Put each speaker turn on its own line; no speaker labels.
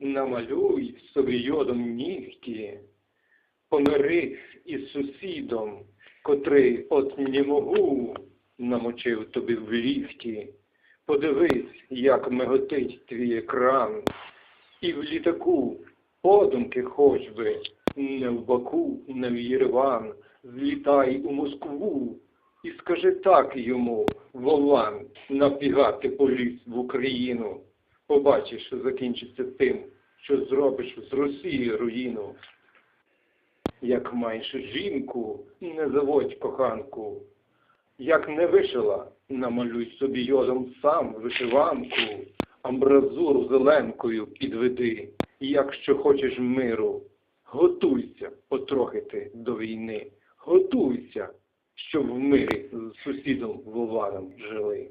Намалюй собі йодом нігті, помирись із сусідом, котрий от німогу намочив тобі в ліфті. Подивись, як миготить твій екран, і в літаку подумки хоч би, не в Баку, не в Єреван, злітай у Москву і скажи так йому, Волан, нафіга ти поліз в Україну. Побачиш, що закінчиться тим, що зробиш з Росії руїну. Як маєш жінку, не заводь коханку. Як не вишила, намалюй собі йодом сам вишиванку, амбразуру зеленкою підведи. Якщо хочеш миру, готуйся потрохи ти до війни. Готуйся, щоб мирі з сусідом Вованом жили.